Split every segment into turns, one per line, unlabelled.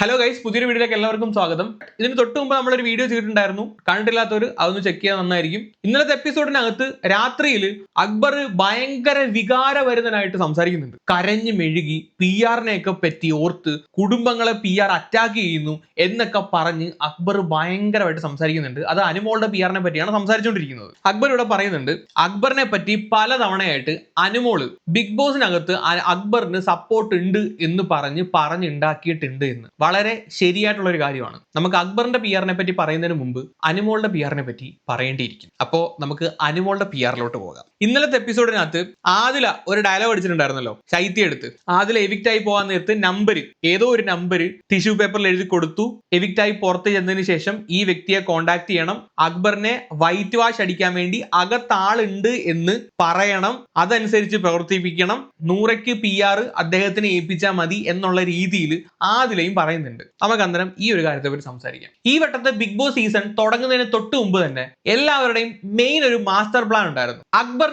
Hello guys പുതിയൊരു വീഡിയോയിലേക്ക് എല്ലാവർക്കും സ്വാഗതം. ഇതിന് തൊട്ട് മുമ്പ് നമ്മളൊരു വീഡിയോ ചെയ്തിട്ടുണ്ടായിരുന്നു. കണ്ടിട്ടില്ലാത്തവർ അതൊന്ന് ചെക്ക് ചെയ്യാൻ നന്നായിരിക്കും. ഇന്നലത്തെ എപ്പിസോഡിനകത്ത് രാത്രിയിൽ അക്ബർ ഭയങ്കര വികാരവരുതനായിട്ട് സംസാരിക്കുന്നുണ്ട്. കരഞ്ഞു മെഴുകി പി ആറിനെയൊക്കെ പറ്റി ഓർത്ത് കുടുംബങ്ങളെ പി ആർ അറ്റാക്ക് ചെയ്യുന്നു എന്നൊക്കെ പറഞ്ഞ് അക്ബർ ഭയങ്കരമായിട്ട് സംസാരിക്കുന്നുണ്ട്. അത് അനുമോളുടെ പി ആറിനെ പറ്റിയാണ് സംസാരിച്ചുകൊണ്ടിരിക്കുന്നത്. അക്ബർ ഇവിടെ പറയുന്നുണ്ട് അക്ബറിനെ പറ്റി പലതവണയായിട്ട് അനുമോൾ ബിഗ് ബോസിനകത്ത് അക്ബറിന് സപ്പോർട്ട് ഉണ്ട് എന്ന് പറഞ്ഞ് പറഞ്ഞുണ്ടാക്കിയിട്ടുണ്ട് എന്ന്. വളരെ ശരിയായിട്ടുള്ള ഒരു കാര്യമാണ്. നമുക്ക് അക്ബറിന്റെ പി ആറിനെ പറ്റി പറയുന്നതിന് മുമ്പ് അനുമോളുടെ പി ആറിനെ പറ്റി പറയേണ്ടിയിരിക്കും അപ്പോ നമുക്ക് അനുമോളുടെ പി ആറിലോട്ട് പോകാം. ഇന്നലത്തെ എപ്പിസോഡിനകത്ത് ആദില ഒരു ഡയലോഗ് അടിച്ചിട്ടുണ്ടായിരുന്നല്ലോ ശൈത്യ എടുത്ത്. ആദില എവിക്റ്റ് ആയി പോകാൻ നേരത്ത് നമ്പർ ഏതോ ഒരു നമ്പർ ടിഷ്യൂ പേപ്പറിൽ എഴുതി കൊടുത്തു. എവിക്റ്റ് ആയി പുറത്ത് ചെന്നതിന് ശേഷം ഈ വ്യക്തിയെ കോണ്ടാക്ട് ചെയ്യണം. അക്ബറിനെ വൈറ്റ് വാഷ് അടിക്കാൻ വേണ്ടി അകത്താളുണ്ട് എന്ന് പറയണം. അതനുസരിച്ച് പ്രവർത്തിപ്പിക്കണം. നൂറയ്ക്ക് പി ആർ അദ്ദേഹത്തിന് ഏൽപ്പിച്ചാൽ മതി എന്നുള്ള രീതിയിൽ ആദിലയും പറയുന്നുണ്ട്. നമുക്ക് അന്നേരം ഈ ഒരു കാര്യത്തെ പറ്റി സംസാരിക്കാം. ഈ വട്ടത്തെ ബിഗ് ബോസ് സീസൺ തുടങ്ങുന്നതിന് തൊട്ട് മുമ്പ് തന്നെ എല്ലാവരുടെയും മെയിൻ ഒരു മാസ്റ്റർ പ്ലാൻ ഉണ്ടായിരുന്നു.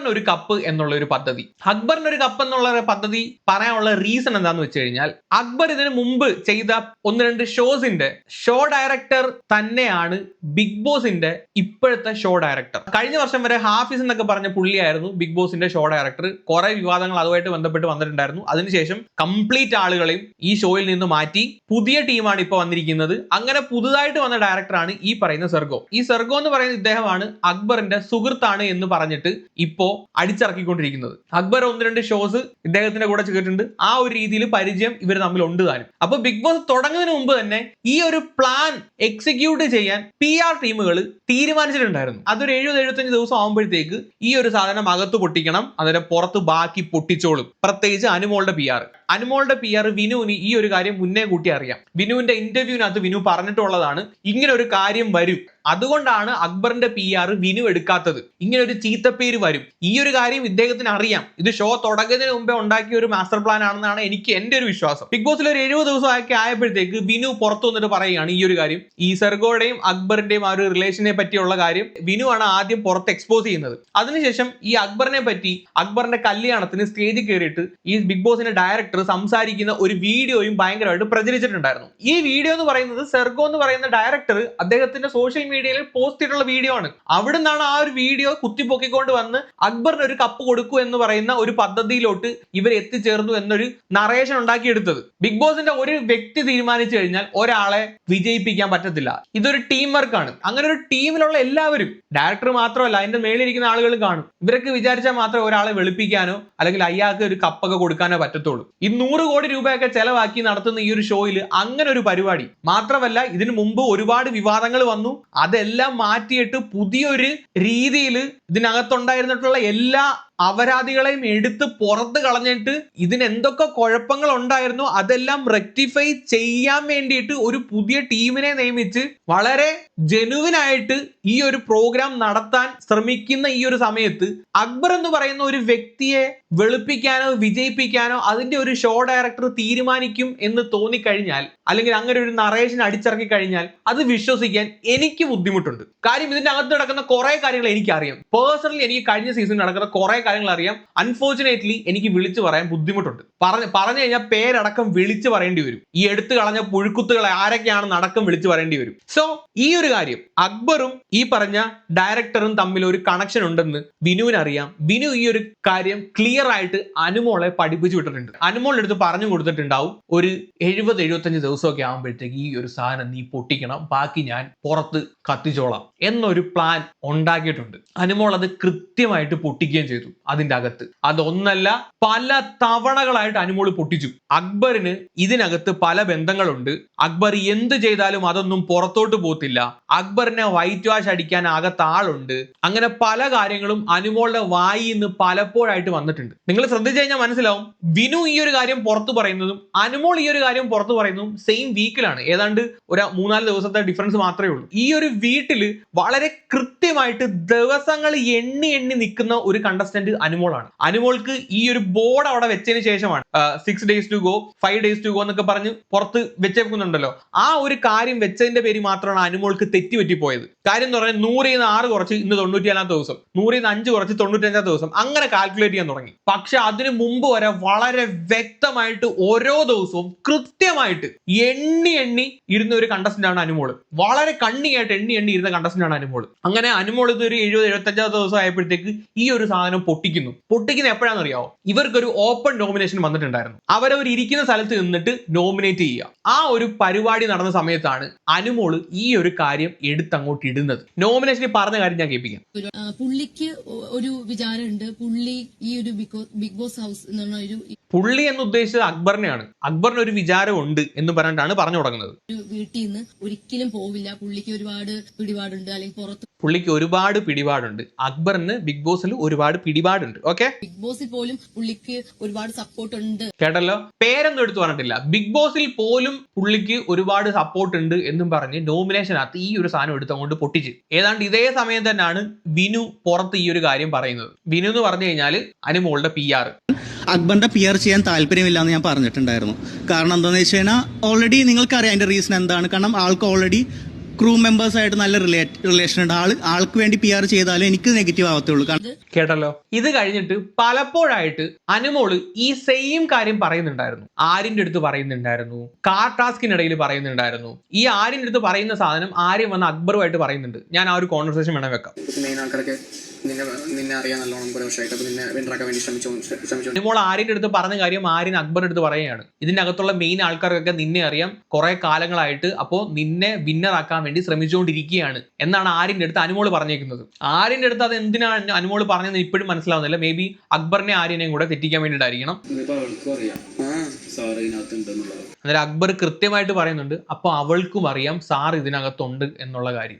അക്ബറിന് ഒരു കപ്പ് എന്നുള്ള ഒരു പദ്ധതി. അക്ബറിന് ഒരു കപ്പ് എന്നുള്ള പദ്ധതി പറയാനുള്ള റീസൺ എന്താന്ന് വെച്ച് കഴിഞ്ഞാൽ അക്ബർ ഇതിന് മുമ്പ് ചെയ്ത ഒന്ന് രണ്ട് ഷോസിന്റെ ഷോ ഡയറക്ടർ തന്നെയാണ് ബിഗ് ബോസിന്റെ ഇപ്പോഴത്തെ ഷോ ഡയറക്ടർ കഴിഞ്ഞ വർഷം വരെ ഹാഫിസ് എന്നൊക്കെ പറഞ്ഞ പുള്ളിയായിരുന്നു ബിഗ് ബോസിന്റെ ഷോ ഡയറക്ടർ കുറെ വിവാദങ്ങൾ അതുമായിട്ട് ബന്ധപ്പെട്ട് വന്നിട്ടുണ്ടായിരുന്നു. അതിനുശേഷം കംപ്ലീറ്റ് ആളുകളെയും ഈ ഷോയിൽ നിന്ന് മാറ്റി പുതിയ ടീമാണ് ഇപ്പോൾ വന്നിരിക്കുന്നത്. അങ്ങനെ പുതുതായിട്ട് വന്ന ഡയറക്ടറാണ് ഈ പറയുന്ന സെർഗോ ഈ സെർഗോ എന്ന് പറയുന്ന ഇദ്ദേഹമാണ് അക്ബറിന്റെ സുഹൃത്താണ് എന്ന് പറഞ്ഞിട്ട് ഇപ്പോ അടിച്ചിറക്കിക്കൊണ്ടിരിക്കുന്നത്. അക്ബർ ഒന്ന് രണ്ട് ഷോസ് ഇദ്ദേഹത്തിന്റെ കൂടെ ചെയ്തിട്ടുണ്ട്. ആ ഒരു രീതിയിൽ പരിചയം ഇവർ തമ്മിൽ ഉണ്ട് താനും. അപ്പൊ ബിഗ് ബോസ് തുടങ്ങുന്നതിന് മുമ്പ് തന്നെ ഈ ഒരു പ്ലാൻ എക്സിക്യൂട്ട് ചെയ്യാൻ പി ആർ ടീമുകൾ തീരുമാനിച്ചിട്ടുണ്ടായിരുന്നു. അതൊരു എഴുപത് എഴുപത്തഞ്ച് ദിവസം ആകുമ്പോഴത്തേക്ക് ഈ ഒരു സാധനം അകത്ത് പൊട്ടിക്കണം. അതിന്റെ പുറത്ത് ബാക്കി പൊട്ടിച്ചോളും. പ്രത്യേകിച്ച് അനുമോളുടെ പി ആർ അനുമോളുടെ പി ആർ വിനുവിന് ഈ ഒരു കാര്യം മുന്നേ കൂട്ടി അറിയാം. വിനുവിന്റെ ഇന്റർവ്യൂവിനകത്ത് വിനു പറഞ്ഞിട്ടുള്ളതാണ് ഇങ്ങനെ ഒരു കാര്യം വരും. അതുകൊണ്ടാണ് അക്ബറിന്റെ പി ആർ വിനു എടുക്കാത്തത്. ഇങ്ങനെ ഒരു ചീത്തപ്പേര് വരും. ഈ ഒരു കാര്യം ഇദ്ദേഹത്തിന് അറിയാം. ഇത് ഷോ തുടങ്ങുന്നതിന് മുമ്പേ ഉണ്ടാക്കിയ ഒരു മാസ്റ്റർ പ്ലാൻ ആണെന്നാണ് എനിക്ക് എന്റെ ഒരു വിശ്വാസം. ബിഗ് ബോസിൽ ഒരു എഴുപത് ദിവസമൊക്കെ ആയപ്പോഴത്തേക്ക് വിനു പുറത്തു വന്നിട്ട് പറയുകയാണ് ഈ ഒരു കാര്യം. ഈ സെർഗോയുടെയും അക്ബറിന്റെയും ആ ഒരു റിലേഷനെ പറ്റിയുള്ള കാര്യം വിനു ആണ് ആദ്യം പുറത്ത് എക്സ്പോസ് ചെയ്യുന്നത്. അതിനുശേഷം ഈ അക്ബറിനെ പറ്റി അക്ബറിന്റെ കല്യാണത്തിന് സ്റ്റേജിൽ കയറിയിട്ട് ഈ ബിഗ് ബോസിന്റെ ഡയറക്ടർ സംസാരിക്കുന്ന ഒരു വീഡിയോയും ഭയങ്കരമായിട്ട് പ്രചരിച്ചിട്ടുണ്ടായിരുന്നു. ഈ വീഡിയോ എന്ന് പറയുന്നത് സെർഗോ എന്ന് പറയുന്ന ഡയറക്ടർ അദ്ദേഹത്തിന്റെ സോഷ്യൽ മീഡിയയിൽ പോസ്റ്റ് ചെയ്തിട്ടുള്ള വീഡിയോ ആണ്. അവിടെ ആ ഒരു വീഡിയോ കുത്തിപ്പൊക്കിക്കൊണ്ട് വന്ന് അക്ബറിന് ഒരു കപ്പ് കൊടുക്കൂ എന്ന് പറയുന്ന ഒരു പദ്ധതിയിലോട്ട് ഇവർ എത്തിച്ചേർന്നു എന്നൊരു നറേഷൻ ഉണ്ടാക്കിയെടുത്തത്. ബിഗ് ബോസിന്റെ ഒരു വ്യക്തി തീരുമാനിച്ചു കഴിഞ്ഞാൽ ഒരാളെ വിജയിപ്പിക്കാൻ പറ്റത്തില്ല. ഇതൊരു ടീം വർക്കാണ് അങ്ങനെ ഒരു ടീമിലുള്ള എല്ലാവരും ഡയറക്ടർ മാത്രമല്ല അതിന്റെ മേളിലിരിക്കുന്ന ആളുകളും കാണും. ഇവരൊക്കെ വിചാരിച്ചാൽ മാത്രമേ ഒരാളെ വെളുപ്പിക്കാനോ അല്ലെങ്കിൽ അയാൾക്ക് ഒരു കപ്പൊക്കെ കൊടുക്കാനോ പറ്റത്തുള്ളൂ. നൂറ് കോടി രൂപയൊക്കെ ചെലവാക്കി നടത്തുന്ന ഈ ഒരു ഷോയിൽ അങ്ങനെ ഒരു പരിപാടി. മാത്രമല്ല ഇതിനു മുമ്പ് ഒരുപാട് വിവാദങ്ങൾ വന്നു. അതെല്ലാം മാറ്റിയിട്ട് പുതിയൊരു രീതിയിൽ ഇതിനകത്തുണ്ടായിരുന്നിട്ടുള്ള എല്ലാ അപരാധികളെയും എടുത്ത് പുറത്ത് കളഞ്ഞിട്ട് ഇതിന് എന്തൊക്കെ കുഴപ്പങ്ങൾ ഉണ്ടായിരുന്നു അതെല്ലാം റെക്ടിഫൈ ചെയ്യാൻ വേണ്ടിയിട്ട് ഒരു പുതിയ ടീമിനെ നിയമിച്ച് വളരെ ജനുവിനായിട്ട് ഈ ഒരു പ്രോഗ്രാം നടത്താൻ ശ്രമിക്കുന്ന ഈ ഒരു സമയത്ത് അക്ബർ എന്ന് പറയുന്ന ഒരു വ്യക്തിയെ വെളുപ്പിക്കാനോ വിജയിപ്പിക്കാനോ അതിന്റെ ഒരു ഷോ ഡയറക്ടർ തീരുമാനിക്കും എന്ന് തോന്നിക്കഴിഞ്ഞാൽ അല്ലെങ്കിൽ അങ്ങനെ ഒരു നറേഷൻ അടിച്ചിറക്കി കഴിഞ്ഞാൽ അത് വിശ്വസിക്കാൻ എനിക്ക് ബുദ്ധിമുട്ടുണ്ട്. കാര്യം ഇതിന്റെ അകത്ത് നടക്കുന്ന കുറെ കാര്യങ്ങൾ എനിക്കറിയാം. പേഴ്സണലി എനിക്ക് കഴിഞ്ഞ സീസണിൽ നടക്കുന്ന കുറെ കാര്യങ്ങൾ അറിയാം അൺഫോർച്ചുനേറ്റ്ലി എനിക്ക് വിളിച്ചു പറയാൻ ബുദ്ധിമുട്ടുണ്ട്. പറഞ്ഞ് പറഞ്ഞു കഴിഞ്ഞാൽ പേരടക്കം വിളിച്ചു പറയേണ്ടി വരും. ഈ എടുത്തു കളഞ്ഞ പുഴുക്കുത്തുകളെ ആരൊക്കെയാണെന്ന് അടക്കം വിളിച്ചു പറയേണ്ടി വരും. സോ ഈ ഒരു കാര്യം അക്ബറും ഈ പറഞ്ഞ ഡയറക്ടറും തമ്മിൽ ഒരു കണക്ഷൻ ഉണ്ടെന്ന് ബിനുവിന് അറിയാം ബിനു ഈ ഒരു കാര്യം ക്ലിയർ ആയിട്ട് അനുമോളെ പഠിപ്പിച്ചു വിട്ടിട്ടുണ്ട്. അനുമോളുടെ അടുത്ത് പറഞ്ഞു കൊടുത്തിട്ടുണ്ടാവും. ഒരു എഴുപത് എഴുപത്തഞ്ച് ദിവസമൊക്കെ ആകുമ്പോഴത്തേക്ക് ഈ ഒരു സാധനം നീ പൊട്ടിക്കണം. ബാക്കി ഞാൻ പുറത്ത് കത്തിച്ചോളാം. എന്നൊരു പ്ലാൻ ഉണ്ടാക്കിയിട്ടുണ്ട്. അനുമോൾ അത് കൃത്യമായിട്ട് പൊട്ടിക്കുകയും ചെയ്തു. അതിന്റെ അകത്ത്. അതൊന്നല്ല പല തവണകളായിട്ട് അനുമോൾ പൊട്ടിച്ചു. അക്ബറിന് ഇതിനകത്ത് പല ബന്ധങ്ങളുണ്ട്. അക്ബർ എന്ത് ചെയ്താലും അതൊന്നും പുറത്തോട്ട് പോത്തില്ല അക്ബറിനെ വൈറ്റ് വാഷ് അടിക്കാൻ അകത്ത് ആളുണ്ട്. അങ്ങനെ പല കാര്യങ്ങളും അനുമോളുടെ വായി ഇന്ന് പലപ്പോഴായിട്ട് വന്നിട്ടുണ്ട്. നിങ്ങൾ ശ്രദ്ധിച്ചു കഴിഞ്ഞാൽ മനസ്സിലാവും വിനു ഈ ഒരു കാര്യം പുറത്തു പറയുന്നതും അനുമോൾ ഈ ഒരു കാര്യം പുറത്തു പറയുന്നതും സെയിം വീക്കിലാണ് ഏതാണ്ട് ഒരു മൂന്നാൽ ദിവസത്തെ ഡിഫറൻസ് മാത്രമേ ഉള്ളൂ. ഈ ഒരു വീട്ടിൽ വളരെ കൃത്യമായിട്ട് ദിവസങ്ങൾ എണ്ണി എണ്ണി നിൽക്കുന്ന ഒരു കണ്ടസ്റ്റന്റ് ബ്രാൻഡ് അനുമോളാണ്. അനുമോൾക്ക് ഈ ഒരു ബോർഡ് അവിടെ വെച്ചതിന് ശേഷമാണ് six days to go five days to go എന്നൊക്കെ പറഞ്ഞ് പുറത്ത് വെച്ചേക്കുന്നുണ്ടല്ലോ. ആ ഒരു കാര്യം വെച്ചതിന്റെ പേര് മാത്രമാണ് അനുമോൾക്ക് തെറ്റുപറ്റിപ്പോയത്. കാര്യം എന്ന് പറഞ്ഞാൽ നൂറിൽ നിന്ന് ആറ് കുറച്ച് ഇന്ന് തൊണ്ണൂറ്റിയേഴാമത്തെ ദിവസം. നൂറിൽ നിന്ന് അഞ്ച് കുറച്ച് തൊണ്ണൂറ്റഞ്ചാമത്തെ ദിവസം. അങ്ങനെ കാൽക്കുലേറ്റ് ചെയ്യാൻ തുടങ്ങി. പക്ഷെ അതിന് മുമ്പ് വരെ വളരെ വ്യക്തമായിട്ട് ഓരോ ദിവസവും കൃത്യമായിട്ട് എണ്ണി എണ്ണി ഇരുന്ന ഒരു കണ്ടസ്റ്റന്റ് ആണ് വളരെ കണ്ണിയായിട്ട് എണ്ണി എണ്ണി ഇരുന്ന കണ്ടസ്റ്റന്റ് ആണ് അങ്ങനെ അനുമോൾ ഇത് ഒരു എഴുപത് എഴുപത്തഞ്ചാമത്തെ ദിവസം ആയപ്പോഴത്തേക്ക് ഈ ഒരു സാധനം പൊട്ടിക്കുന്നു. പൊട്ടിക്കുന്ന എപ്പോഴാണെന്ന് അറിയാവോ? ഇവർക്കൊരു ഓപ്പൺ നോമിനേഷൻ വന്നിട്ടുണ്ടായിരുന്നു. അവരവർ ഇരിക്കുന്ന സ്ഥലത്ത് നിന്നിട്ട് നോമിനേറ്റ് ചെയ്യുക. ആ ഒരു പരിപാടി നടന്ന സമയത്താണ് അനുമോൾ ഈ ഒരു കാര്യം എടുത്തങ്ങോട്ട് ഇടുന്നത്. നോമിനേഷനിൽ പറഞ്ഞ കാര്യം ഞാൻ കേൾപ്പിക്കാം.
പുള്ളിക്ക് ഒരു വിചാരമുണ്ട്. പുള്ളി ഈ ഒരു ബിഗ് ബോസ് ഹൗസ് എന്ന് ഒരു
പുള്ളി എന്ന് ഉദ്ദേശിച്ചത് അക്ബറിനെയാണ്. അക്ബറിന് ഒരു വിചാരം ഉണ്ട് എന്ന് പറഞ്ഞിട്ടാണ് പറഞ്ഞു തുടങ്ങുന്നത്.
വീട്ടിൽ നിന്ന് ഒരിക്കലും പോവില്ല. പുള്ളിക്ക് ഒരുപാട് പിടിപാടുണ്ട്. അല്ലെങ്കിൽ പുറത്ത്
പുള്ളിക്ക് ഒരുപാട് പിടിപാടുണ്ട്. അക്ബറിന് ബിഗ് ബോസിൽ ഒരുപാട് പിടിപാടുണ്ട്. ഓക്കെ?
ബിഗ് ബോസിൽ പോലും പുള്ളിക്ക് ഒരുപാട് സപ്പോർട്ട് ഉണ്ട്.
കേട്ടല്ലോ? പേരൊന്നും എടുത്തു പറഞ്ഞിട്ടില്ല. ബിഗ് ബോസിൽ പോലും പുള്ളിക്ക് ഒരുപാട് സപ്പോർട്ട് ഉണ്ട് എന്നും പറഞ്ഞ് നോമിനേഷനകത്ത് ഈ ഒരു സാധനം എടുത്ത് അങ്ങോട്ട് പൊട്ടിച്ച്. ഏതാണ്ട് ഇതേ സമയം തന്നെയാണ് വിനു പുറത്ത് ഈ ഒരു കാര്യം പറയുന്നത്. വിനു എന്ന് പറഞ്ഞു കഴിഞ്ഞാൽ അനുമോളുടെ പി ആർ
അക്ബറിന്റെ പി ആർ ചെയ്യാൻ താല്പര്യമില്ല എന്ന് ഞാൻ പറഞ്ഞിട്ടുണ്ടായിരുന്നു. കാരണം എന്താണെന്ന് വെച്ച് കഴിഞ്ഞാൽ ഓൾറെഡി നിങ്ങൾക്കറിയാം അതിന്റെ റീസൺ എന്താണ്. കാരണം ആൾക്ക് ഓൾറെഡി ക്രൂ മെമ്പേഴ്സ് ആയിട്ട് നല്ല റിലേഷൻ ഉണ്ട്. ആൾ ആൾക്ക് വേണ്ടി പി ആർ ചെയ്താലും എനിക്ക് നെഗറ്റീവ് ആവത്തുള്ളൂ. ഉള്ളൂ
കേട്ടല്ലോ? ഇത് കഴിഞ്ഞിട്ട് പലപ്പോഴായിട്ട് അനുമോൾ ഈ സെയിം കാര്യം പറയുന്നുണ്ടായിരുന്നു. ആരിന്റെ അടുത്ത് പറയുന്നുണ്ടായിരുന്നു. കാർ ടാസ്കിനിടയിൽ പറയുന്നുണ്ടായിരുന്നു. ഈ ആരിന്റെ അടുത്ത് പറയുന്ന സാധനം ആര്യം വന്ന് അക്ബറുമായിട്ട് പറയുന്നുണ്ട്. ഞാൻ ആ ഒരു കോൺവെർസേഷൻ വേണം വെക്കാം.
മെയിൻ ആൾക്കാരൊക്കെ നിന്നെ നിന്നെ അറിയാൻ നല്ലോണം കുറെ വർഷമായിട്ട്. നിന്നെ വിൻഡറാക്കാൻ വേണ്ടി ശ്രമിച്ചു ശ്രമിച്ചു
അനുമോൾ ആര്യന്റെ അടുത്ത് പറഞ്ഞ കാര്യം ആര്യൻ അക്ബറിന്റെ അടുത്ത് പറയുകയാണ്. ഇതിന്റെ അകത്തുള്ള മെയിൻ ആൾക്കാർക്കൊക്കെ നിന്നെ അറിയാം. കുറെ കാലങ്ങളായിട്ട് അപ്പോൾ നിന്നെ വിന്നർ ആക്കാൻ വേണ്ടി ശ്രമിച്ചുകൊണ്ടിരിക്കുകയാണ് എന്നാണ് ആര്യന്റെ അടുത്ത് അനുമോൾ പറഞ്ഞേക്കുന്നത്. ആര്യന്റെ അടുത്ത് അത് എന്തിനാണ് അനുമോൾ പറഞ്ഞതെന്ന് ഇപ്പോഴും മനസ്സിലാവുന്നില്ല. മേ ബി അക്ബറിനെ ആര്യനെയും കൂടെ തെറ്റിക്കാൻ വേണ്ടിയിട്ടായിരിക്കണം. അന്നേരം അക്ബർ കൃത്യമായിട്ട് പറയുന്നുണ്ട്. അപ്പൊ അവൾക്കും അറിയാം സാർ ഇതിനകത്തുണ്ട് എന്നുള്ള കാര്യം.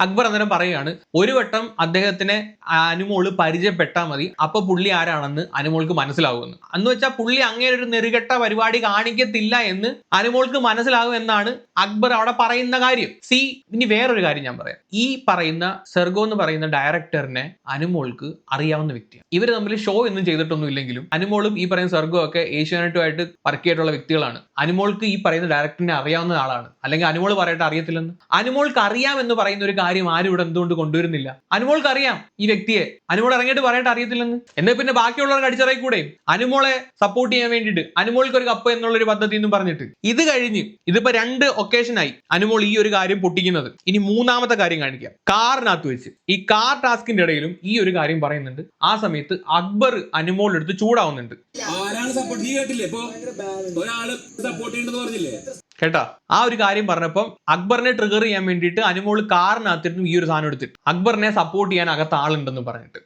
അക്ബർ അന്നേരം പറയുകയാണ് ഒരു വട്ടം അദ്ദേഹത്തിനെ അനുമോൾ പരിചയപ്പെട്ടാൽ മതി അപ്പൊ പുള്ളി ആരാണെന്ന് അനുമോൾക്ക് മനസ്സിലാവുമെന്ന്. എന്ന് വെച്ചാൽ പുള്ളി അങ്ങനെ ഒരു നെറുകെട്ട പരിപാടി കാണിക്കത്തില്ല എന്ന് അനുമോൾക്ക് മനസ്സിലാകും എന്നാണ് അക്ബർ അവിടെ പറയുന്ന കാര്യം. സി ഇനി വേറൊരു കാര്യം ഞാൻ പറയാം. ഈ പറയുന്ന സെർഗോ എന്ന് പറയുന്ന ഡയറക്ടറിനെ അനുമോൾക്ക് അറിയാവുന്ന വ്യക്തിയാണ്. ഇവർ തമ്മിൽ ഷോ ഒന്നും ചെയ്തിട്ടൊന്നും ഇല്ലെങ്കിലും അനുമോളും ഈ പറയുന്ന സെർഗോ ഒക്കെ ഏഷ്യാനെറ്റുമായിട്ട് വർക്ക് ചെയ്തിട്ടുള്ള വ്യക്തികളാണ്. അനുമോൾക്ക് ഈ പറയുന്ന ഡയറക്ടറിനെ അറിയാവുന്ന ആളാണ്. അല്ലെങ്കിൽ അനുമോൾ പറയട്ടെ അറിയത്തില്ലെന്ന്. അനുമോൾക്ക് അറിയാം എന്ന് പറയുന്ന ഒരു കാര്യം ആരും ഇവിടെ എന്തുകൊണ്ട് കൊണ്ടുവരുന്നില്ല. അനുമോൾക്ക് അറിയാം ഈ വ്യക്തിയെ. അനുമോൾ ഇറങ്ങിയിട്ട് പറയട്ടെ അറിയത്തില്ലെന്ന്. എന്നാൽ പിന്നെ ബാക്കിയുള്ളവർക്ക് അടിച്ചറയി കൂടെ അനുമോളെ സപ്പോർട്ട് ചെയ്യാൻ വേണ്ടിയിട്ട്. അനുമോൾക്ക് ഒരു കപ്പ് എന്നുള്ള ഒരു പദ്ധതി എന്നും പറഞ്ഞിട്ട്. ഇത് കഴിഞ്ഞ് ഇതിപ്പോ രണ്ട് ഒക്കേഷനായി അനുമോൾ ഈ ഒരു കാര്യം പൊട്ടിക്കുന്നത്. ഇനി മൂന്നാമത്തെ കാര്യം കാണിക്കാം. കാറിനകത്ത് വെച്ച്. ഈ കാർ ടാസ്കിന്റെ ഇടയിലും ഈ ഒരു കാര്യം പറയുന്നുണ്ട്. ആ സമയത്ത് അക്ബർ അനുമോളെടുത്ത് ചൂടാവുന്നുണ്ട്.
സപ്പോർട്ട് നീ ഇപ്പൊ ഒരാൾ സപ്പോർട്ട് ചെയ്യണ്ടെന്ന് പറഞ്ഞില്ലേ?
കേട്ടാ? ആ ഒരു കാര്യം പറഞ്ഞപ്പം അക്ബറിനെ ട്രിഗർ ചെയ്യാൻ വേണ്ടിയിട്ട് അനുമോൾ കാറിനകത്തിരുന്നു ഈ ഒരു സാധനം എടുത്തിട്ട്. അക്ബറിനെ സപ്പോർട്ട് ചെയ്യാൻ അകത്ത് ആളുണ്ടെന്ന് പറഞ്ഞിട്ട്.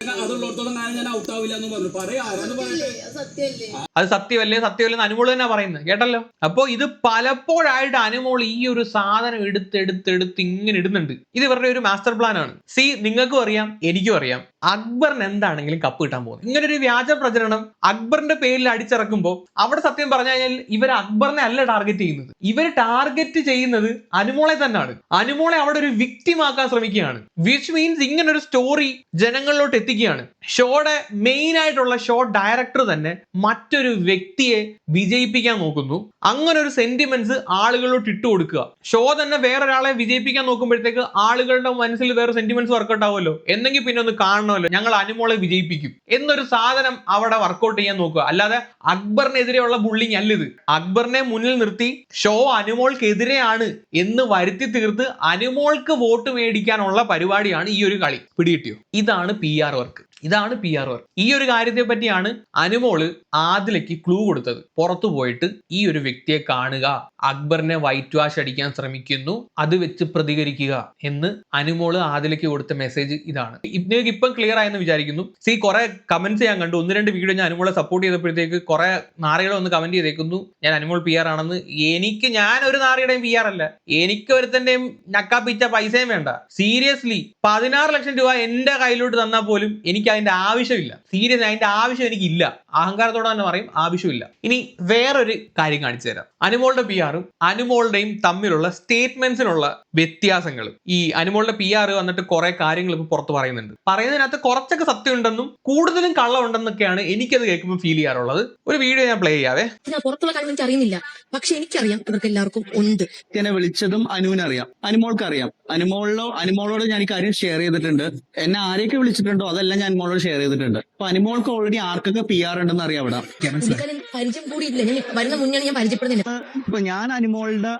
അത് സത്യമല്ലേ? സത്യമല്ലേ എന്ന് അനുമോൾ തന്നെ പറയുന്നത്. കേട്ടല്ലോ? അപ്പോൾ ഇത് പലപ്പോഴായിട്ട് അനുമോൾ ഈ ഒരു സാധനം എടുത്ത് എടുത്ത് എടുത്ത് ഇങ്ങനെ ഇടുന്നുണ്ട്. ഇത് ഇവരുടെ ഒരു മാസ്റ്റർ പ്ലാൻ ആണ്. സി നിങ്ങൾക്കും അറിയാം എനിക്കും അറിയാം. അക്ബറിന് എന്താണെങ്കിലും കപ്പ് കിട്ടാൻ പോകുന്നത് ഇങ്ങനെ ഒരു വ്യാജ പ്രചരണം അക്ബറിന്റെ പേരിൽ അടിച്ചിറക്കുമ്പോൾ അവിടെ സത്യം പറഞ്ഞു കഴിഞ്ഞാൽ ഇവർ അക്ബറിനെ അല്ല ടാർഗറ്റ് ചെയ്യുന്നത്. ഇവർ ടാർഗറ്റ് ചെയ്യുന്നത് അനുമോളെ തന്നെയാണ്. അനുമോളെ അവിടെ ഒരു വിക്ടിമാക്കാൻ ശ്രമിക്കുകയാണ്. വിച്ച് മീൻസ് ഇങ്ങനെ ഒരു സ്റ്റോറി ജനങ്ങളിലോട്ട് എത്തിക്കുകയാണ്. ഷോയുടെ മെയിൻ ആയിട്ടുള്ള ഷോ ഡയറക്ടർ തന്നെ മറ്റൊരു വ്യക്തിയെ വിജയിപ്പിക്കാൻ നോക്കുന്നു. അങ്ങനെ ഒരു സെന്റിമെന്റ്സ് ആളുകളിലോട്ട് ഇട്ട് കൊടുക്കുക. ഷോ തന്നെ വേറൊരാളെ വിജയിപ്പിക്കാൻ നോക്കുമ്പോഴത്തേക്ക് ആളുകളുടെ മനസ്സിൽ വേറെ സെന്റിമെന്റ്സ് വർക്കൗട്ട് ആവുമല്ലോ. എന്നെങ്കിൽ പിന്നെ ഒന്ന് കാണണമല്ലോ. ഞങ്ങൾ അനുമോളെ വിജയിപ്പിക്കും. എന്നൊരു സാധനം അവിടെ വർക്കൗട്ട് ചെയ്യാൻ നോക്കുക. അല്ലാതെ അക്ബറിനെതിരെയുള്ള ബുള്ളിങ് അല്ല ഇത്. അക്ബറിനെ മുന്നിൽ നിർത്തി ഷോ അനുമോൾക്കെതിരെയാണ് എന്ന് വരുത്തി തീർത്ത് അനുമോൾക്ക് വോട്ട് മേടിക്കാനുള്ള പരിപാടിയാണ് ഈ ഒരു കളി. പിടികിട്ടിയോ? ഇതാണ് പി ആർ വർക്ക് ഇതാണ് പി ആർ വർക്ക് ഈ ഒരു കാര്യത്തെ പറ്റിയാണ് അനുമോൾ ആദിലയ്ക്ക് ക്ലൂ കൊടുത്തത്. പുറത്തു പോയിട്ട് ഈ ഒരു വ്യക്തിയെ കാണുക. അക്ബറിനെ വൈറ്റ് വാഷ് അടിക്കാൻ ശ്രമിക്കുന്നു. അത് വെച്ച് പ്രതികരിക്കുക എന്ന് അനുമോൾ ആദിലേക്ക് കൊടുത്ത മെസ്സേജ് ഇതാണ്. നിങ്ങൾക്ക് ഇപ്പം ക്ലിയർ ആയെന്ന് വിചാരിക്കുന്നു. സി കുറെ കമന്റ്സ് ഞാൻ കണ്ടു. ഒന്ന് രണ്ട് വീഡിയോ ഞാൻ അനുമോളെ സപ്പോർട്ട് ചെയ്തപ്പോഴത്തേക്ക് കുറെ നാറികളെ ഒന്ന് കമന്റ് ചെയ്തേക്കുന്നു. ഞാൻ അനുമോൾ പി ആർ ആണെന്ന്. എനിക്ക് ഞാൻ ഒരു നാറിയുടെയും പി ആർ അല്ല. എനിക്ക് ഒരുത്തന്റെയും നക്കാപ്പിച്ച പൈസയും വേണ്ട. സീരിയസ്ലി പതിനാറ് ലക്ഷം രൂപ എന്റെ കയ്യിലോട്ട് തന്നാൽ പോലും എനിക്ക് അതിന്റെ ആവശ്യമില്ല. സീരിയസ് അതിന്റെ ആവശ്യം എനിക്കില്ല. അഹങ്കാരത്തോടെ തന്നെ പറയും ആവശ്യമില്ല. ഇനി വേറൊരു കാര്യം കാണിച്ചു തരാം. അനുമോളുടെ പി ആർ ആറും അനുമോളുടെയും തമ്മിലുള്ള സ്റ്റേറ്റ്മെന്റ്സിനുള്ള വ്യത്യാസങ്ങൾ. ഈ അനുമോളുടെ പി ആർ വന്നിട്ട് കുറെ കാര്യങ്ങൾ ഇപ്പൊ പുറത്ത് പറയുന്നുണ്ട്. പറയുന്നതിനകത്ത് കുറച്ചൊക്കെ സത്യമുണ്ടെന്നും കൂടുതലും കള്ളമുണ്ടെന്നൊക്കെയാണ് എനിക്കത് കേൾക്കുമ്പോൾ ഫീൽ ചെയ്യാറുള്ളത്. ഒരു വീഡിയോ ഞാൻ പ്ലേ ചെയ്യാവേ.
ഞാൻ പുറത്തുള്ള കാര്യം എനിക്ക് അറിയുന്നില്ല. പക്ഷെ എനിക്കറിയാം ഇവർക്ക് എല്ലാവർക്കും ഉണ്ട്.
എന്നെ വിളിച്ചതും അനുവിനറിയാം. അനുമോൾക്ക് അറിയാം അനുമോളിലോ അനുമോളോട് ഞാൻ ഈ കാര്യം ഷെയർ ചെയ്തിട്ടുണ്ട്. എന്നെ ആരെയൊക്കെ വിളിച്ചിട്ടുണ്ടോ? അതെല്ലാം ഞാൻ അനുമോളോട് ഷെയർ ചെയ്തിട്ടുണ്ട്. അപ്പൊ അനുമോൾക്ക് ഓൾറെഡി ആർക്കൊക്കെ പി ആർ ഉണ്ടെന്ന് അറിയാം അവിടെ
പുള്ളിക്കാരൻ പരിചയം കൂടിയില്ല ഞാൻ വരുന്ന മുന്നേ ഞാൻ പരിചയപ്പെടുന്നില്ല.
ഇപ്പൊ ഞാൻ അനുമോളുടെ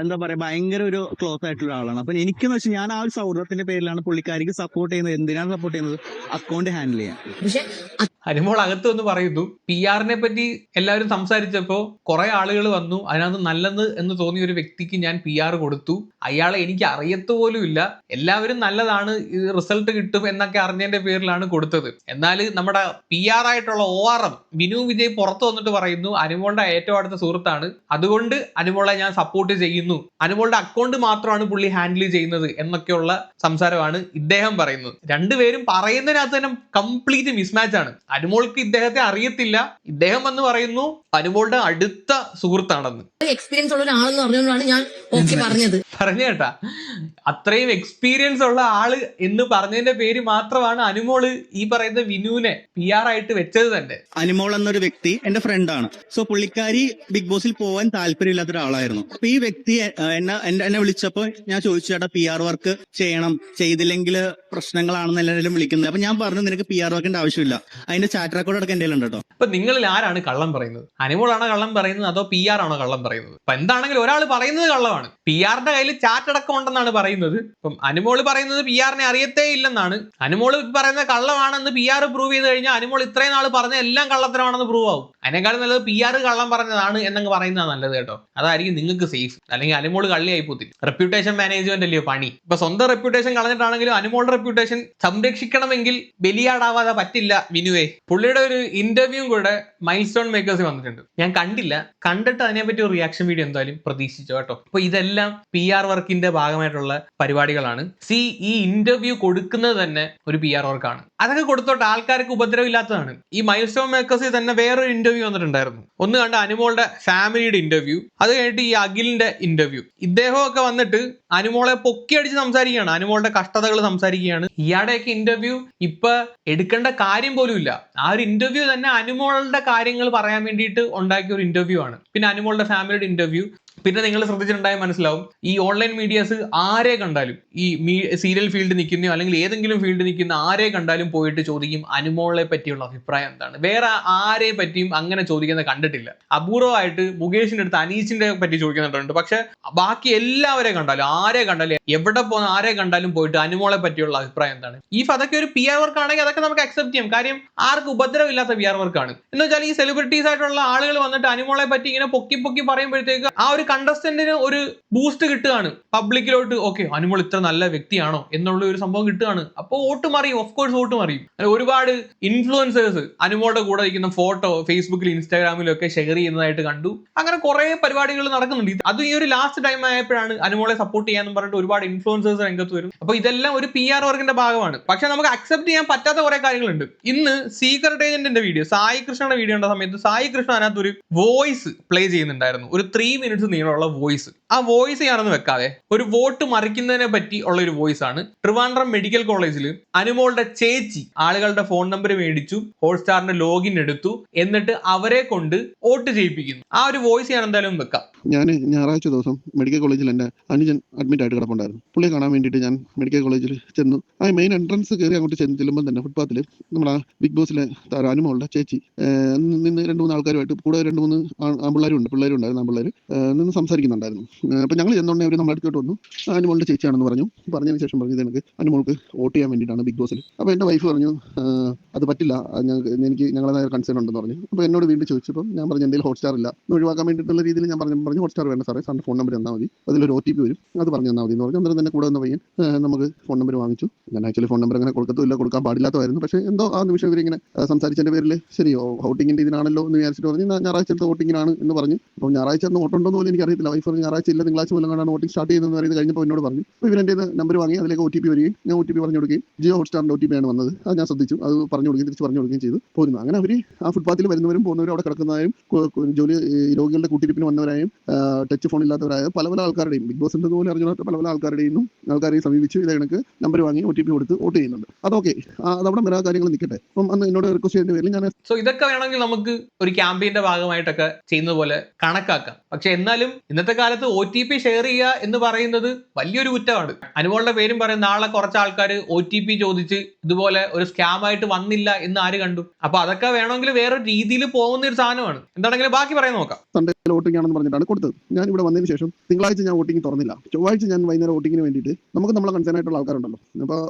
എന്താ പറയാ ഭയങ്കര ഒരു ക്ലോസ് ആയിട്ടുള്ള ആളാണ്. അപ്പൊ എനിക്കെന്ന് വെച്ചാൽ ഞാൻ ആ ഒരു സൗഹൃദത്തിന്റെ പേരിലാണ് പുള്ളിക്കാരിക്ക് സപ്പോർട്ട് ചെയ്യുന്നത് എന്തിനാണ് സപ്പോർട്ട് ചെയ്യുന്നത്? അക്കൗണ്ട് ഹാൻഡിൽ ചെയ്യാൻ.
പക്ഷെ
അനുമോൾ അകത്ത് വന്ന് പറയുന്നു പി ആറിനെ പറ്റി എല്ലാവരും സംസാരിച്ചപ്പോ കുറെ ആളുകൾ വന്നു അതിനകത്ത് നല്ലത് എന്ന് തോന്നിയ ഒരു വ്യക്തിക്ക് ഞാൻ പി ആർ കൊടുത്തു. അയാളെ എനിക്ക് അറിയത്ത് പോലും ഇല്ല. എല്ലാവരും നല്ലതാണ് റിസൾട്ട് കിട്ടും എന്നൊക്കെ അറിഞ്ഞതിന്റെ പേരിലാണ് കൊടുത്തത്. എന്നാൽ നമ്മുടെ പി ആർ ആയിട്ടുള്ള O R M Vinu Vijay പുറത്തു വന്നിട്ട് പറയുന്നു അനുമോളുടെ ഏറ്റവും അടുത്ത സുഹൃത്താണ്. അതുകൊണ്ട് അനുമോളെ ഞാൻ സപ്പോർട്ട് ചെയ്യുന്നു. അനുമോളുടെ അക്കൗണ്ട് മാത്രമാണ് പുള്ളി ഹാൻഡിൽ ചെയ്യുന്നത് എന്നൊക്കെയുള്ള സംസാരമാണ് ഇദ്ദേഹം പറയുന്നത്. രണ്ടുപേരും പറയുന്നതിനകത്ത് തന്നെ കംപ്ലീറ്റ് മിസ്മാച്ച് ആണ്. അനുമോൾക്ക് ഇദ്ദേഹത്തെ അറിയത്തില്ല. ഇദ്ദേഹം വന്ന് പറയുന്നു അനുമോളുടെ അടുത്ത സുഹൃത്താണെന്ന്.
എക്സ്പീരിയൻസ് ഉള്ള ഒരാളെന്ന് പറഞ്ഞുകൊണ്ടാണ് ഞാൻ ഓക്കെ പറഞ്ഞത്.
പറഞ്ഞു കേട്ടാ അത്രയും എക്സ്പീരിയൻസ് ഉള്ള ആൾ എന്ന് പറഞ്ഞതിന്റെ പേര് മാത്രമാണ് അനുമോൾ ഈ പറയുന്ന വിനുവിനെ പി ആർ ആയിട്ട് വെച്ചത് തന്നെ.
അനുമോൾ എന്നൊരു വ്യക്തി എന്റെ ഫ്രണ്ടാണ് സോ പുള്ളിക്കാരി ബിഗ് ബോസിൽ പോകാൻ താല്പര്യമില്ലാത്ത ഒരാളായിരുന്നു അപ്പൊ ഈ വ്യക്തി എന്നെ എന്നെ എന്നെ വിളിച്ചപ്പോ ഞാൻ ചോദിച്ചു ചേട്ടാ പി ആർ വർക്ക് ചെയ്യണം? ചെയ്തില്ലെങ്കിൽ പ്രശ്നങ്ങളാണെന്ന് എല്ലാവരും വിളിക്കുന്നത്. അപ്പൊ ഞാൻ പറഞ്ഞു നിനക്ക് പി ആർ വർക്കിന്റെ ആവശ്യമില്ല. അതിന്റെ ചാറ്റ് റെക്കോർഡ് അടക്കം എന്റെ കയ്യിലുണ്ട് കേട്ടോ
അപ്പൊ നിങ്ങളിൽ ആരാണ് കള്ളം പറയുന്നത്? അനുമോളാണ് കള്ളം പറയുന്നത്? അതോ പി ആർ ആണോ കള്ളം പറയുന്നത്? അപ്പൊ എന്താണെങ്കിലും ഒരാൾ പറയുന്നത് കള്ളമാണ്. പി ആറിന്റെ കയ്യിൽ ചാറ്റ് അടക്കം ഉണ്ടെന്നാണ് പറയുന്നത്. ഇപ്പം അനുമോൾ പറയുന്നത് പി ആറിനെ അറിയത്തേ ഇല്ലെന്നാണ്. അനുമോൾ പറയുന്നത് കള്ളമാണെന്ന് പി ആർ പ്രൂവ് ചെയ്ത് കഴിഞ്ഞാൽ അനുമോൾ ഇത്രയും നാൾ പറഞ്ഞ എല്ലാം കള്ളത്തരമാണെന്ന് പ്രൂവ് ആവും. അതിനേക്കാളും നല്ലത് പി ആർ കള്ളം പറഞ്ഞതാണ് എന്നങ്ങ് പറയുന്നതാണ് നല്ലത് കേട്ടോ. അതായിരിക്കും നിങ്ങൾക്ക് സേഫ് അല്ലെങ്കിൽ അനുമോൾ കള്ളിയായി പോത്തി റെപ്യൂട്ടേഷൻ മാനേജ്മെന്റ് അല്ലയോ പണി? ഇപ്പൊ സ്വന്തം റെപ്യൂട്ടേഷൻ കളഞ്ഞിട്ടാണെങ്കിലും അനുമോളുടെ റെപ്യൂട്ടേഷൻ സംരക്ഷിക്കണമെങ്കിൽ ബലിയാടാവാതെ പറ്റില്ല വിനുവേ പുള്ളിയുടെ ഒരു ഇന്റർവ്യൂ കൂടെ മൈൽ സ്റ്റോൺ മേക്കേഴ്സ് വന്നിട്ടുണ്ട്. ഞാൻ കണ്ടില്ല. കണ്ടിട്ട് അതിനെപ്പറ്റി ഒരു റിയാക്ഷൻ വീഡിയോ എന്തായാലും പ്രതീക്ഷിച്ചു കേട്ടോ. അപ്പൊ ഇതെല്ലാം പി ആർ വർക്കിന്റെ ഭാഗമായിട്ടുള്ള പരിപാടികളാണ്. സി ഈ ഇന്റർവ്യൂ കൊടുക്കുന്നത് തന്നെ ഒരു പി ആർ വർക്കാണ് അതൊക്കെ കൊടുത്തോട്ട് ആൾക്കാർക്ക് ഉപദ്രവമില്ലാത്തതാണ്. ഈ മൈൽ സ്റ്റോൺ മേക്കേഴ്സിൽ തന്നെ വേറൊരു ഇന്റർവ്യൂ വന്നിട്ടുണ്ടായിരുന്നു. ഒന്ന് കണ്ട അനുമോളുടെ ഫാമിലിയുടെ ഇന്റർവ്യൂ അത് കഴിഞ്ഞിട്ട് ഈ അഖിലിന്റെ ഇന്റർവ്യൂ ഇദ്ദേഹമൊക്കെ വന്നിട്ട് അനുമോളെ പൊക്കിയടിച്ച് സംസാരിക്കുകയാണ്. അനുമോളുടെ കഷ്ടതകൾ സംസാരിക്കുകയാണ്. ഇയാടെയൊക്കെ ഇന്റർവ്യൂ ഇപ്പൊ എടുക്കേണ്ട കാര്യം പോലും ഇല്ല. ആ ഒരു ഇന്റർവ്യൂ തന്നെ അനുമോളുടെ കാര്യങ്ങൾ പറയാൻ വേണ്ടിയിട്ട് ഉണ്ടാക്കിയ ഒരു ഇന്റർവ്യൂ ആണ്. പിന്നെ അനുമോളുടെ ഫാമിലിയുടെ ഇന്റർവ്യൂ പിന്നെ നിങ്ങൾ ശ്രദ്ധിച്ചിട്ടുണ്ടായ മനസ്സിലാവും. ഈ ഓൺലൈൻ മീഡിയാസ് ആരെ കണ്ടാലും ഈ മീ സീരിയൽ ഫീൽഡ് നിൽക്കുന്നയോ അല്ലെങ്കിൽ ഏതെങ്കിലും ഫീൽഡ് നിൽക്കുന്ന ആരെ കണ്ടാലും പോയിട്ട് ചോദിക്കും അനുമോളെ പറ്റിയുള്ള അഭിപ്രായം എന്താണ്. വേറെ ആരെ പറ്റിയും അങ്ങനെ ചോദിക്കുന്നത് കണ്ടിട്ടില്ല. അപൂർവമായിട്ട് മുകേഷിന്റെ അടുത്ത് അനീഷിന്റെ പറ്റി ചോദിക്കുന്നുണ്ട്. പക്ഷെ ബാക്കി എല്ലാവരെ കണ്ടാലും ആരെ കണ്ടാലും എവിടെ പോകുന്ന ആരെ കണ്ടാലും പോയിട്ട് അനുമോളെ പറ്റിയുള്ള അഭിപ്രായം എന്താണ്. ഈ അതൊക്കെ ഒരു പി ആർ വർക്ക് ആണെങ്കിൽ അതൊക്കെ നമുക്ക് അക്സെപ്റ്റ് ചെയ്യാം. കാര്യം ആർക്കും ഉപദ്രവമില്ലാത്ത പി ആർ വർക്കാണ് എന്ന് വെച്ചാൽ ഈ സെലിബ്രിറ്റീസ് ആയിട്ടുള്ള ആളുകൾ വന്നിട്ട് അനുമോളെ പറ്റി ഇങ്ങനെ പൊക്കി പൊക്കി പറയുമ്പോഴത്തേക്ക് ആ ഒരു കണ്ടസ്റ്റന്റിന് ഒരു ബൂസ്റ്റ് കിട്ടുകയാണ്. പബ്ലിക്കിലോട്ട് ഓക്കെ അനുമോൾ ഇത്ര നല്ല വ്യക്തിയാണോ എന്നുള്ള ഒരു സംഭവം കിട്ടുകയാണ്. അപ്പോൾ വോട്ട് മറിയും ഓഫ് കോഴ്സ് വോട്ട് മറിയും. ഒരുപാട് ഇൻഫ്ലുവൻസേഴ്സ് അനുമോളുടെ കൂടെ ഇരിക്കുന്ന ഫോട്ടോ ഫേസ്ബുക്കിൽ ഇൻസ്റ്റാഗ്രാമിലും ഒക്കെ ഷെയർ ചെയ്യുന്നതായിട്ട് കണ്ടു. അങ്ങനെ കുറെ പരിപാടികൾ നടക്കുന്നുണ്ട്. അത് ഈ ഒരു ലാസ്റ്റ് ടൈം ആയപ്പോഴാണ് അനുമോളെ സപ്പോർട്ട് ചെയ്യാന്ന് പറഞ്ഞിട്ട് ഒരുപാട് ഇൻഫ്ലുവൻസേഴ്സ് രംഗത്ത് വരും. അപ്പൊ ഇതെല്ലാം ഒരു പി ആർ വർക്കിന്റെ ഭാഗമാണ്. പക്ഷെ നമുക്ക് അക്സെപ്റ്റ് ചെയ്യാൻ പറ്റാത്ത കുറെ കാര്യങ്ങളുണ്ട്. ഇന്ന് സീക്രട്ട് ഏജന്റിന്റെ വീഡിയോ സായി കൃഷ്ണന്റെ വീഡിയോ ഉണ്ട സമയത്ത് സായി കൃഷ്ണ അതിനകത്ത് ഒരു വോയിസ് പ്ലേ ചെയ്യുന്നുണ്ടായിരുന്നു. ഒരു ത്രീ മിനിറ്റ്സ് നീളമുള്ള വോയിസ് ആ വോയിസ് ഞാനൊന്ന് വെക്കാതെ ഒരു വോട്ട് മറിക്കുന്നതിനെ പറ്റി ഉള്ള ഒരു വോയിസ് ആണ്. ട്രിവാൻഡ്രം മെഡിക്കൽ കോളേജിൽ അനുമോളുടെ ചേച്ചി ആളുകളുടെ ഫോൺ നമ്പർ മേടിച്ചു ഹോട്ട്സ്റ്റാറിന്റെ ലോഗിൻ എടുത്തു എന്നിട്ട് അവരെ കൊണ്ട് വോട്ട് ചെയ്യിപ്പിക്കുന്നു. ആ ഒരു വോയിസ് ഞാൻ എന്തായാലും വെക്കാം.
ഞാൻ ഞായറാഴ്ച ദിവസം മെഡിക്കൽ കോളേജിൽ എന്റെ അനുജൻ അഡ്മിറ്റ് ആയിട്ട് കിടപ്പുണ്ടായിരുന്നു. പുള്ളിയെ കാണാൻ വേണ്ടിയിട്ട് ഞാൻ മെഡിക്കൽ കോളേജിൽ ചെന്നു. ആ മെയിൻ എൻട്രൻസ് കയറി അങ്ങോട്ട് ചെന്ന് ചെല്ലുമ്പോൾ തന്നെ ഫുട്പാത്തിൽ നമ്മുടെ ബിഗ് ബോസിലെ താര അനുമോളുടെ ചേച്ചി നിന്ന് രണ്ട് മൂന്ന് ആൾക്കാരുമായിട്ട് കൂടെ രണ്ട് മൂന്ന് ആൺപിള്ളേരും ഉണ്ട് പിള്ളേരും ഉണ്ടായിരുന്നു ആൺപിള്ളേർ നിന്ന് സംസാരിക്കുന്നുണ്ടായിരുന്നു. അപ്പോൾ ഞങ്ങൾ ചെന്നുണ്ടെങ്കിൽ അവർ നമ്മുടെ അടുത്തോട്ട് വന്നു. "ആ, അനുമോളുടെ ചേച്ചിയാണെന്ന് പറഞ്ഞു. പറഞ്ഞതിന് ശേഷം പറഞ്ഞത് എനിക്ക് അനുമോൾക്ക് വോട്ട് ചെയ്യാൻ വേണ്ടിയിട്ടാണ് ബിഗ് ബോസിൽ. അപ്പോൾ എന്റെ വൈഫ് പറഞ്ഞു അത് പറ്റില്ല. ഞങ്ങൾക്ക് എനിക്ക് നല്ല കൺസേൺ ഉണ്ടെന്ന് പറഞ്ഞു. അപ്പോൾ എന്നോട് വീണ്ടും ചോദിച്ചപ്പോൾ ഞാൻ പറഞ്ഞു എന്തെങ്കിലും ഹോട്ട്സ്റ്റാർ ഇല്ല. ഒഴിവാക്കാൻ വേണ്ടിയിട്ടുള്ള രീതിയിൽ ഞാൻ പറഞ്ഞു പറഞ്ഞു ഹോട്ട്സ്റ്റാർ വേണ്ട സാറേ. സാറിന്റെ ഫോൺ നമ്പർ തന്നാൽ മതി. അതിലൊരു ഒ ടി പി വരും. അത് പറഞ്ഞു തന്നാൽ മതി എന്ന് പറഞ്ഞു. അന്നേരം തന്നെ കൂടെ വന്ന പയ്യൻ നമുക്ക് ഫോൺ നമ്പർ വാങ്ങിച്ചു. ഞാൻ ആക്ച്വലി ഫോൺ നമ്പർ അങ്ങനെ കൊടുക്കത്തുമില്ല കൊടുക്കാൻ പാടില്ലാത്തതായിരുന്നു. പക്ഷേ എന്തോ ആ നിമിഷം ഇവരിങ്ങനെ സംസാരിച്ചതിന്റെ പേരിൽ ശരിയോ വോട്ടിങ്ങിന്റെ ഇതിനാണല്ലോ എന്ന് വിചാരിച്ചിട്ട് പറഞ്ഞു ഞായറാഴ്ച എടുത്ത് വോട്ടിങ്ങിനാണ് എന്ന് പറഞ്ഞു. അപ്പോൾ ഞായറാഴ്ച അന്ന് വോട്ടുണ്ടോ എന്ന് പോലും എനിക്കറിയത്തില്ല. വൈഫ് പറഞ്ഞ് ഞായറാഴ്ച ഇല്ല തിങ്കളാഴ്ച മുതൽ കൊണ്ടാണ് വോട്ടിംഗ് സ്റ്റാർട്ട് ചെയ്യുന്നത് പറയുന്നത് കഴിഞ്ഞപ്പോൾ എന്നോട് പറഞ്ഞു. അപ്പോൾ ഇവരെന്റെ നമ്പർ വാങ്ങി അതിലേക്ക് ഒ ടി പി വരികയും ഞാൻ ഒ ടി പി പറഞ്ഞു കൊടുക്കുകയും ജിയോ ഹോട്ട്സ്റ്റാറിന്റെ ഒ ടി പി ആണ് വന്നത്. അത് ഞാൻ ശ്രദ്ധിച്ചു. അത് പറഞ്ഞു കൊടുക്കുകയും തിരിച്ച് പറഞ്ഞു കൊടുക്കുകയും ചെയ്തു. പോരുന്നു. അങ്ങനെ അവർ ആ ഫുട്പാത്തിൽ വരുന്നവരും പോകുന്നവരും അവിടെ കിടക്കുന്നവരും ജോലി രോഗികളുടെ കൂട്ടിരിപ്പിന് വന്നവരായും ടച്ച് ഫോൺ ഇല്ലാത്തവരായ പല പല ആൾക്കാരുടെയും ബിഗ് ബോസിന്റെ പോലെ അറിഞ്ഞാത്ത പല പല ആൾക്കാരുടെയും ആൾക്കാരെ സമീപിച്ച് ഇതേ കണക്ക് നമ്പർ വാങ്ങി ഒ ടി പി കൊടുത്ത് വോട്ട് ചെയ്യുന്നുണ്ട്. അതൊക്കെ അതവിടെ വരാ കാര്യങ്ങൾ നിൽക്കട്ടെ. അപ്പം അന്ന് എന്നോട് റിക്വസ്റ്റ് ചെയ്യേണ്ടി പേരിൽ ഞാൻ
സോ ഇതൊക്കെ വേണമെങ്കിൽ നമുക്ക് ഒരു ക്യാമ്പയിന്റെ ഭാഗമായിട്ടൊക്കെ ചെയ്യുന്നത് പോലെ കണക്കാക്കാം. പക്ഷെ എന്നാലും ഇന്നത്തെ കാലത്ത് ഒ ടി പി ഷെയർ ചെയ്യുക എന്ന് പറയുന്നത് വലിയൊരു കുറ്റമാണ്. അനുമോളുടെ പേരും പറയും നാളെ കുറച്ച് ആൾക്കാർ ഒ ടി പി ചോദിച്ച് ഇതുപോലെ ഒരു സ്കാം ആയിട്ട് വന്നില്ല എന്ന് ആര് കണ്ടു? അപ്പൊ അതൊക്കെ വേണമെങ്കിൽ വേറൊരു രീതിയിൽ പോകുന്ന ഒരു സാധനമാണ്. എന്താണെങ്കിലും ബാക്കി പറയാൻ നോക്കാം.
സൺഡേ വോട്ടിംഗ് ആണെന്ന് പറഞ്ഞിട്ടാണ് കൊടുത്തത്. ഞാൻ ഇവിടെ വന്നതിന് ശേഷം തിങ്കളാഴ്ച ഞാൻ വോട്ടിംഗ് തുറന്നില്ല. ചൊവ്വാഴ്ച ഞാൻ വൈകുന്നേരം വോട്ടിങ്ങിന് വേണ്ടിയിട്ട് നമുക്ക് നമ്മളെ കൺസേൺ ആയിട്ടുള്ള ആൾക്കാരുണ്ടല്ലോ. അപ്പോൾ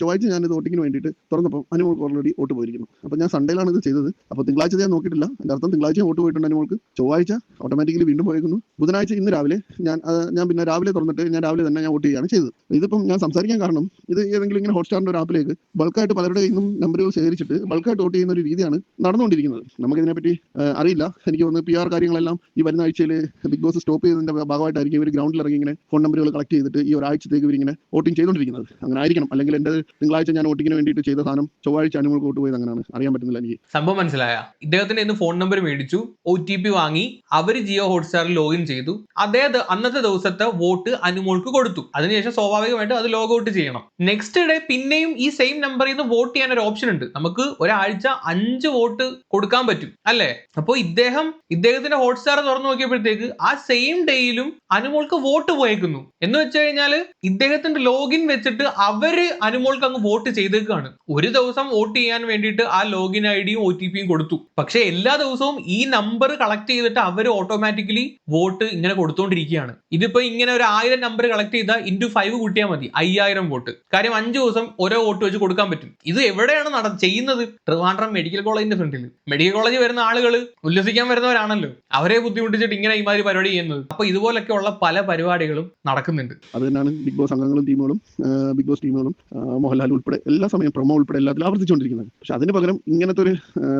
ചൊവ്വാഴ്ച ഞാൻ ഇത് വോട്ടിങ്ങിന് വേണ്ടിയിട്ട് തുറന്നപ്പോൾ അനുമോൾക്ക് ഓൾറെഡി വോട്ട് പോയിരിക്കുന്നു. അപ്പോൾ ഞാൻ സൺഡേയിലാണ് ഇത് ചെയ്തത്. അപ്പോൾ തിങ്കളാഴ്ച ഞാൻ നോക്കിയിട്ടില്ല. എന്റെ അർത്ഥം തിങ്കളാഴ്ച വോട്ട് പോയിട്ടുണ്ട് അനുമോൾക്ക്. ചൊവ്വാഴ്ച ഓട്ടോമാറ്റിക്കലി വീണ്ടും പോയേക്കുന്നു. ബുധനാഴ്ച ഇന്ന് രാവിലെ ഞാൻ ഞാൻ പിന്നെ രാവിലെ തുറന്നിട്ട് ഞാൻ രാവിലെ തന്നെ ഞാൻ വോട്ട് ചെയ്യുകയാണ് ചെയ്തത്. ഇതിപ്പം ഞാൻ സംസാരിക്കാൻ കാരണം ഇത് ഏതെങ്കിലും ഇങ്ങനെ ഹോട്ട്സ്റ്റാറിന്റെ ഒരു ആപ്പിലേക്ക് ബൾക്കായിട്ട് പലരുടെ ഇന്നും നമ്പറുകൾ ശേഖരിച്ചിട്ട് ബൾക്കായിട്ട് വോട്ട് ചെയ്യുന്ന ഒരു രീതിയാണ് നടന്നുകൊണ്ടിരിക്കുന്നത്. നമുക്കിതിനെപ്പറ്റി അറിയില്ല. എനിക്ക് തോന്നുന്നു പി ആർ കാര്യങ്ങളെല്ലാം ഈ വരുന്ന ആഴ്ചയിൽ ബിഗ് ബോസ് സ്റ്റോപ്പ് ചെയ്തതിന്റെ ഭാഗമായിട്ടായിരിക്കും ഇവർ ഗ്രൗണ്ടിൽ ഇറങ്ങി ഇങ്ങനെ ഫോൺ നമ്പറുകൾ കളക്ട് ചെയ്തിട്ട് ഈ ഒരാഴ്ചത്തേക്ക് ഇവർ ഇങ്ങനെ വോട്ടിംഗ് ചെയ്തുകൊണ്ടിരിക്കുന്നത്. അങ്ങനെ ആയിരിക്കണം. അല്ലെങ്കിൽ എന്റെ തിങ്കളാഴ്ച ഞാൻ വോട്ടിങ്ങിന് വേണ്ടിയിട്ട് ചെയ്ത സാധനം ചൊവ്വാഴ്ച അനുമോൾക്ക് വോട്ട് പോയത് അങ്ങനെയാണ്. അറിയാൻ പറ്റുന്നില്ല എനിക്ക്.
സംഭവം മനസ്സിലായ. ഇദ്ദേഹത്തിന്റെ ഫോൺ നമ്പർ മേടിച്ചു ഒ ടി പി വാങ്ങി അവർ ജിയോ ഹോട്ട്സ്റ്റാറിൽ ലോഗിൻ ചെയ്തു. അതേ അദ്ദേഹത്തെ അന്നത്തെ ദിവസത്തെ വോട്ട് അനുമോൾക്ക് കൊടുത്തു. അതിനുശേഷം സ്വാഭാവികമായിട്ട് അത് ലോഗ് ഔട്ട് ചെയ്യണം. നെക്സ്റ്റ് ഡേ പിന്നെയും ഈ സെയിം നമ്പറിൽ നിന്ന് വോട്ട് ചെയ്യാൻ ഒരു ഓപ്ഷൻ ഉണ്ട്. നമുക്ക് ഒരാഴ്ച അഞ്ച് വോട്ട് കൊടുക്കാൻ പറ്റും. അല്ലേ? അപ്പോൾ ഇദ്ദേഹം ഇദ്ദേഹത്തിന്റെ ഹോട്ട്സ്റ്റാർ തുറന്നു നോക്കിയപ്പോഴത്തേക്ക് ആ സെയിം ഡേയിലും അനുമോൾക്ക് വോട്ട് പോയേക്കുന്നു. എന്ന് വെച്ച് കഴിഞ്ഞാൽ ഇദ്ദേഹത്തിന്റെ ലോഗിൻ വെച്ചിട്ട് അവർ അനുമോൾക്ക് അങ്ങ് വോട്ട് ചെയ്തേക്കാണ്. ഒരു ദിവസം വോട്ട് ചെയ്യാൻ വേണ്ടിയിട്ട് ആ ലോഗിൻ ഐ ഡിയും ഒ ടി പിയും കൊടുത്തു. പക്ഷെ എല്ലാ ദിവസവും ഈ നമ്പർ കളക്ട് ചെയ്തിട്ട് അവർ ഓട്ടോമാറ്റിക്കലി വോട്ട് ഇങ്ങനെ കൊടുത്തോണ്ടിരിക്കുകയാണ്. ഇതിപ്പോ ഇങ്ങനെ ഒരു ആയിരം നമ്പർ കളക്ട് ചെയ്താൽ ഇന്റു ഫൈവ് കൂട്ടിയാൽ മതി. അയ്യായിരം വോട്ട്. കാര്യം അഞ്ച് ദിവസം ഓരോ വോട്ട് വെച്ച് കൊടുക്കാൻ പറ്റും. ഇത് എവിടെയാണ് നട ചെയ്യുന്നത്? ട്രിവാൻഡ്രം മെഡിക്കൽ കോളേജിന്റെ ഫ്രണ്ടിൽ മെഡിക്കൽ കോളേജ് വരുന്ന ആളുകൾ ഉല്ലസിക്കാൻ വരുന്നവരാണല്ലോ. അവരെ ബുദ്ധിമുട്ടിച്ചിട്ട് ഇങ്ങനെ ഈ മാതിരി പരിപാടി ചെയ്യുന്നത്. അപ്പൊ ഇതുപോലൊക്കെയുള്ള പല പരിപാടികളും നടക്കുന്നുണ്ട്.
അത് തന്നെയാണ് ബിഗ് ബോസ് അംഗങ്ങളും ടീമുകളും ബിഗ് ബോസ് ടീമുകളും മോഹൻലാൽ ഉൾപ്പെടെ എല്ലാ സമയം പ്രൊമോ ഉൾപ്പെടെ എല്ലാത്തിലും ആവർത്തിച്ചുകൊണ്ടിരിക്കുന്നത്. പക്ഷെ അതിന് പകരം ഇങ്ങനത്തെ ഒരു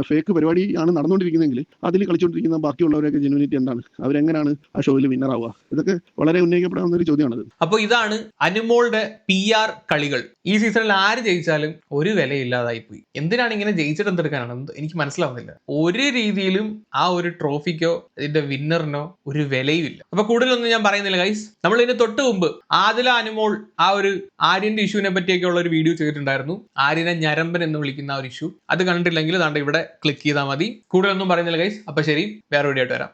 ഫേക്ക് പരിപാടിയാണ് നടന്നുകൊണ്ടിരിക്കുന്നതെങ്കിൽ അതിൽ കളിച്ചുകൊണ്ടിരിക്കുന്ന ബാക്കിയുള്ളവരൊക്കെ ജെനുവിനിറ്റി എന്താണ്? അവരെങ്ങനെയാണ് ആ ഷോയിൽ വിന്നർ ആവുക. ഇതൊക്കെ വളരെ ഉന്നയിക്കപ്പെടാവുന്ന ഒരു ചോദ്യമാണത്.
അപ്പൊ ഇതാണ് അനുമോളുടെ പി ആർ കളികൾ. ഈ സീസണിൽ ആര് ജയിച്ചാലും ഒരു വിലയില്ലാതായി പോയി എന്തിനാണ് ഇങ്ങനെ ജയിച്ചിട്ട് എന്തെടുക്കാനാണ് എനിക്ക് മനസ്സിലാവുന്നില്ല. ഒരു രീതിയിലും ആ ഒരു ട്രോഫിക്കോ ഇതിന്റെ വിന്നറിനോ ഒരു വിലയും ഇല്ല അപ്പൊ കൂടുതലൊന്നും ഞാൻ പറയുന്നില്ല ഗൈസ് നമ്മൾ ഇതിന് തൊട്ട് മുമ്പ് ആദില അനുമോൾ ആ ഒരു ആര്യന്റെ ഇഷ്യൂവിനെ പറ്റിയൊക്കെ ഉള്ള ഒരു വീഡിയോ ചെയ്തിട്ടുണ്ടായിരുന്നു. ആര്യനെ ഞരമ്പൻ എന്ന് വിളിക്കുന്ന ആ ഒരു ഇഷ്യൂ അത് കണ്ടിട്ടില്ലെങ്കിൽ താണ്ട് ഇവിടെ ക്ലിക്ക് ചെയ്താൽ മതി. കൂടുതലൊന്നും പറയുന്നില്ല ഗൈസ് അപ്പൊ ശരി വേറെ വീഡിയോ ആയിട്ട് വരാം.